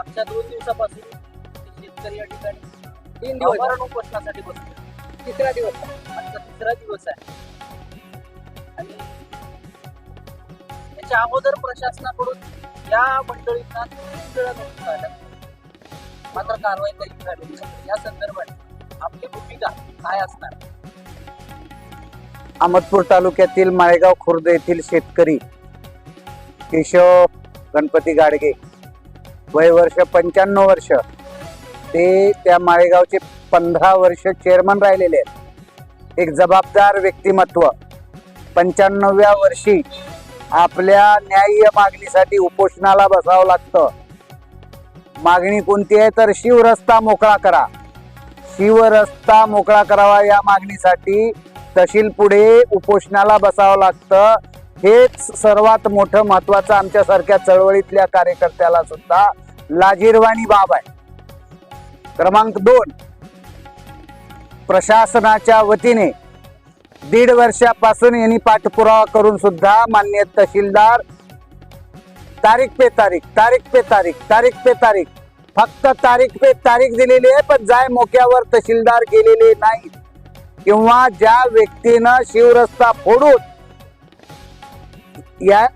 मागच्या दोन दिवसापासून शेतकरी या ठिकाणी तीन दिवस उपोषणासाठी बसले तिसरा दिवस आजचा तिसरा दिवस आहे. आणि याच्या अगोदर प्रशासनाकडून या मंडळींना तीन वेळा नोटीस आल्या. मात्र कारवाई कधी झाली. या संदर्भात आपली भूमिका काय असणार? अहमदपूर तालुक्यातील माळेगाव खुर्द येथील शेतकरी केशव गणपती गाडगे वय वर्ष पंच्याण्णव वर्ष. ते त्या माळेगावचे पंधरा वर्ष चेअरमन राहिलेले आहेत. एक जबाबदार व्यक्तिमत्व. पंच्याण्णव्या वर्षी आपल्या न्याय्य मागणीसाठी उपोषणाला बसावं लागतं. मागणी कोणती आहे? तर शिवरस्ता मोकळा करा. शिवरस्ता मोकळा करावा या मागणीसाठी तहसील पुढे उपोषणाला बसावं लागतं. हेच सर्वात मोठं महत्वाचं आमच्यासारख्या चळवळीतल्या कार्यकर्त्याला सुद्धा लाजीरवाणी बाब आहे. क्रमांक दोन. प्रशासनाच्या वतीने दीड वर्षापासून यांनी पाठपुरावा करून सुद्धा मान्य तहसीलदार तारीख पे तारीख तारीख पे तारीख तारीख पे तारीख फक्त तारीख पे तारीख दिलेली आहे पण जाय मोक्यावर तहसीलदार गेलेले नाहीत. किंवा ज्या व्यक्तीनं शिवरस्ता फोडून या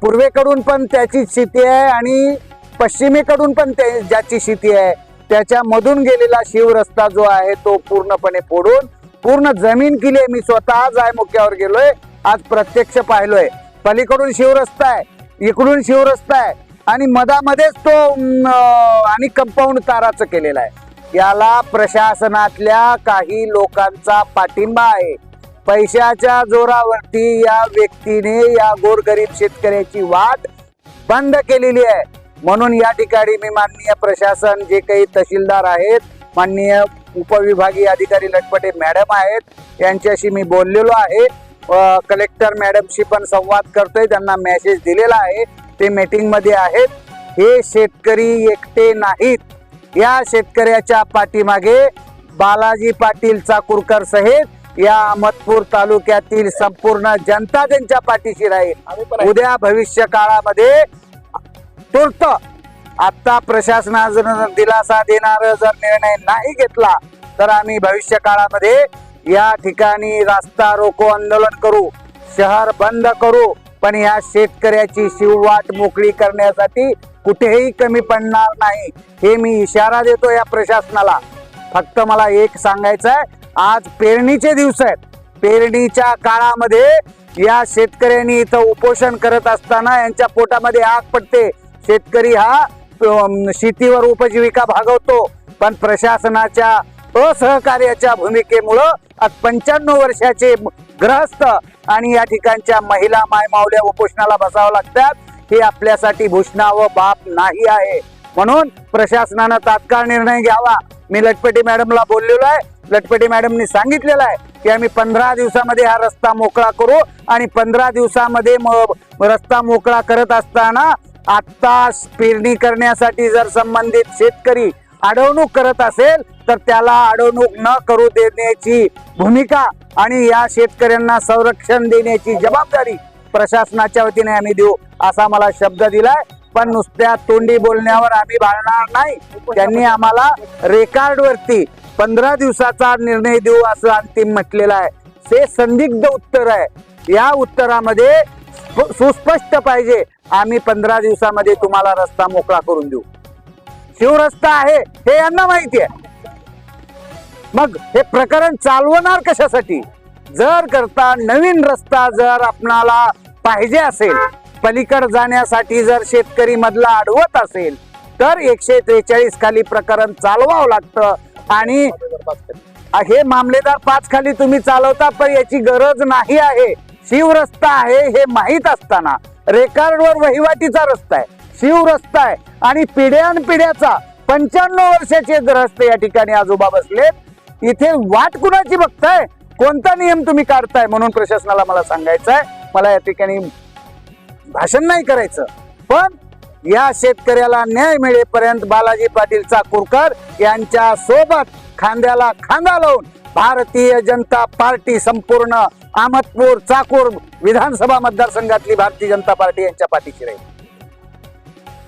पूर्वेकडून पण त्याची शेती आहे आणि पश्चिमेकडून पण त्या- ज्याची शेती आहे त्याच्यामधून गेलेला शिवरस्ता जो आहे तो पूर्णपणे फोडून पूर्ण जमीन केली आहे. मी स्वतः जायमुख्यावर गेलोय आज प्रत्यक्ष पाहिलोय. पलीकडून शिवरस्ता आहे इकडून शिवरस्ता आहे आणि मधामध्येच तो आणि कंपाऊंड ताराचं केलेला आहे. याला प्रशासनातल्या काही लोकांचा पाठिंबा आहे. पैशाच्या जोरावरती या व्यक्तीने या गोरगरीब शेतकऱ्याची वाट बंद केलेली आहे. म्हणून या ठिकाणी मी माननीय प्रशासन जे काही तहसीलदार आहेत माननीय उपविभागीय अधिकारी लटपटे मॅडम आहेत यांच्याशी मी बोललेलो आहे. कलेक्टर मॅडमशी पण संवाद करतोय त्यांना मेसेज दिलेला आहे. ते मीटिंगमध्ये आहेत. हे शेतकरी एकटे नाहीत. या शेतकऱ्याच्या पाठीमागे बालाजी पाटील चाकूरकर सहित या अहमदपूर तालुक्यातील संपूर्ण जनता त्यांच्या पाठीशी राहील. उद्या भविष्य काळामध्ये तूर्त आता प्रशासनानं दिलासा देणार जर निर्णय नाही घेतला तर आम्ही भविष्य काळामध्ये या ठिकाणी रास्ता रोको आंदोलन करू शहर बंद करू पण या शेतकऱ्याची शिववाट मोकळी करण्यासाठी कुठेही कमी पडणार नाही. हे मी इशारा देतो या प्रशासनाला. फक्त मला एक सांगायचं आहे आज पेरणीचे दिवस आहेत. पेरणीच्या काळामध्ये या शेतकऱ्यांनी इथं उपोषण करत असताना यांच्या पोटामध्ये आग पडते. शेतकरी हा शेतीवर उपजीविका भागवतो. पण प्रशासनाच्या असहकार्याच्या भूमिकेमुळं आज पंच्याण्णव वर्षाचे ग्रहस्थ आणि या ठिकाणच्या महिला मायमावल्या उपोषणाला बसावं लागतात. हे आपल्यासाठी भूषणा व बाप नाही आहे. म्हणून प्रशासनानं तात्काळ निर्णय घ्यावा. मी लटपटी मॅडमला बोललेलो आहे. लटपटी मॅडमनी सांगितलेलं आहे की आम्ही पंधरा दिवसामध्ये हा रस्ता मोकळा करू आणि पंधरा दिवसामध्ये रस्ता मोकळा करत असताना आत्ता पेरणी करण्यासाठी जर संबंधित शेतकरी अडवणूक करत असेल तर त्याला अडवणूक न करू देण्याची भूमिका आणि या शेतकऱ्यांना संरक्षण देण्याची जबाबदारी प्रशासनाच्या वतीने आम्ही देऊ असा मला शब्द दिलाय. पण नुसत्या तोंडी बोलण्यावर आम्ही बाळणार नाही. त्यांनी आम्हाला रेकॉर्डवरती पंधरा दिवसाचा निर्णय देऊ असं अंतिम म्हटलेलं आहे. ते संदिग्ध उत्तर आहे. या उत्तरामध्ये सुस्पष्ट पाहिजे. आम्ही पंधरा दिवसामध्ये तुम्हाला रस्ता मोकळा करून देऊ. शिवरस्ता आहे हे यांना माहिती आहे. मग हे प्रकरण चालवणार कशासाठी? जर करता नवीन रस्ता जर आपणाला पाहिजे असेल पलीकड जाण्यासाठी जर शेतकरी मधला अडवत असेल तर एकशे त्रेचाळीस खाली प्रकरण चालवावं लागतं. आणि हे मामलेदार पाच खाली तुम्ही चालवता पण याची गरज नाही आहे. शिव रस्ता आहे हे माहीत असताना. रेकॉर्डवर वहिवाटीचा रस्ता आहे. शिव रस्ता आहे. आणि पिढ्यान पिढ्याचा पंच्याण्णव वर्षाचे रस्ते या ठिकाणी आजोबा बसलेत. इथे वाट कुणाची बघताय? कोणता नियम तुम्ही काढताय? म्हणून प्रशासनाला मला सांगायचं आहे मला या ठिकाणी भाषण नाही करायचं. पण या शेतकऱ्याला न्याय मिळेपर्यंत बालाजी पाटील चाकूरकर यांच्या सोबत खांद्याला खांदा लावून भारतीय जनता पार्टी संपूर्ण अहमदपूर चाकूर विधानसभा मतदारसंघातली भारतीय जनता पार्टी यांच्या पाठीशी राहील.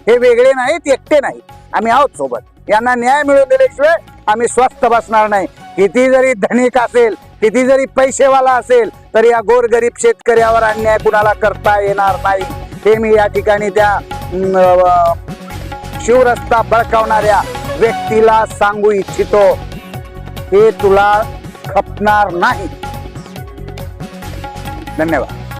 हे वेगळे नाहीत एकटे नाहीत. आम्ही आहोत सोबत. यांना न्याय मिळवून दिल्याशिवाय आम्ही स्वस्थ बसणार नाही. किती जरी धनिक असेल किती जरी पैसेवाला असेल तरी या गोरगरीब शेतकऱ्यावर अन्याय कुणाला करता येणार नाही हे मी या ठिकाणी त्या शिवरस्ता बळकावणाऱ्या व्यक्तीला सांगू इच्छितो. हे तुला खपणार नाही. धन्यवाद.